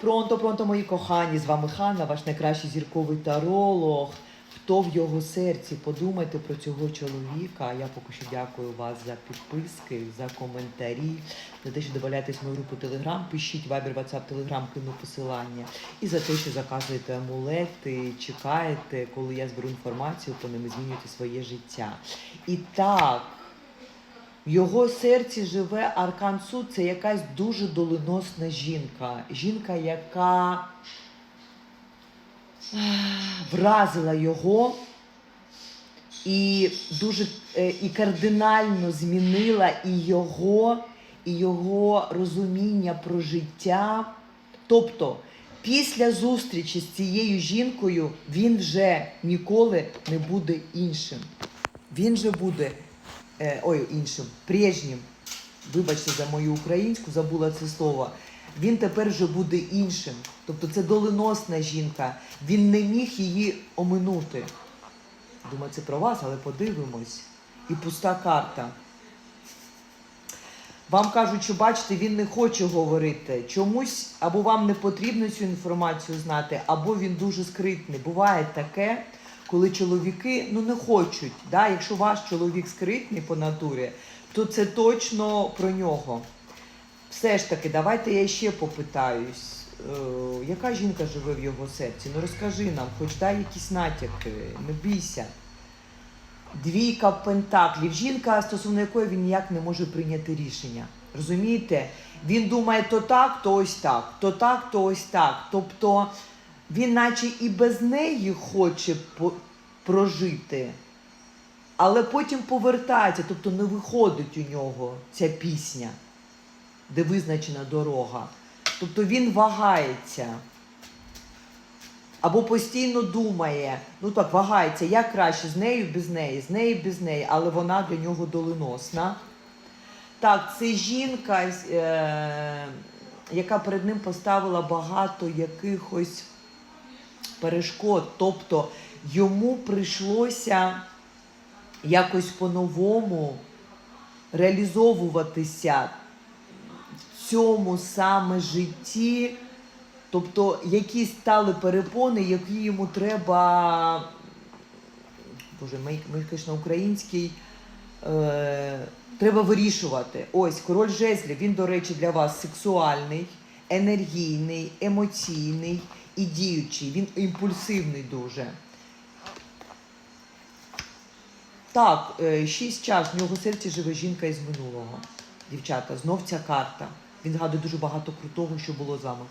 Пронто, пронто, мої кохані, з вами Ханна, ваш найкращий зірковий таролог. Хто в його серці? Подумайте про цього чоловіка. Я поки що дякую вас за підписки, за коментарі, за те, що додаєтесь в мою групу Телеграм. Пишіть Вайбер, WhatsApp, Телеграм, кину посилання. І за те, що заказуєте амулети, чекаєте, коли я зберу інформацію, по ним змінюєте своє життя. І так. В його серці живе Аркан Суд, це якась дуже доленосна жінка. Жінка, яка вразила його і дуже е, і кардинально змінила і його, і його розуміння про життя. Тобто, після зустрічі з цією жінкою він вже ніколи не буде іншим. Він же буде е, ой, іншим, прежнім. Вибачте за мою українську, забула це слово. Він тепер вже буде іншим. Тобто це доленосна жінка. Він не міг її оминути. Думаю, це про вас, але подивимось. І пуста карта. Вам кажуть, що бачите, він не хоче говорити. Чомусь або вам не потрібно цю інформацію знати, або він дуже скритний. Буває таке, коли чоловіки ну не хочуть. Да? Якщо ваш чоловік скритний по натурі, то це точно про нього. Все ж таки, давайте я ще попитаюсь. Е, яка жінка живе в його серці? Ну розкажи нам, хоч дай якісь натяки, не бійся. Двійка пентаклів. Жінка, стосовно якої він ніяк не може прийняти рішення. Розумієте? Він думає то так, то ось так, то так, то ось так. Тобто він, наче і без неї хоче прожити, але потім повертається, тобто не виходить у нього ця пісня, де визначена дорога. Тобто він вагається. Або постійно думає, ну так, вагається, як краще з нею, без неї, з нею, без неї, але вона для нього доленосна. Так, це жінка, е, яка перед ним поставила багато якихось перешкод. Тобто йому прийшлося якось по-новому реалізовуватися в цьому саме житті. Тобто якісь стали перепони, які йому треба. Боже, ми, ми звісно, український. Е, треба вирішувати. Ось король жезлів, він, до речі, для вас сексуальний, енергійний, емоційний і діючий. Він імпульсивний дуже. Так, е, шість чаш, в нього серці живе жінка із минулого. Дівчата, знов ця карта. Він згадує дуже багато крутого, що було з вами.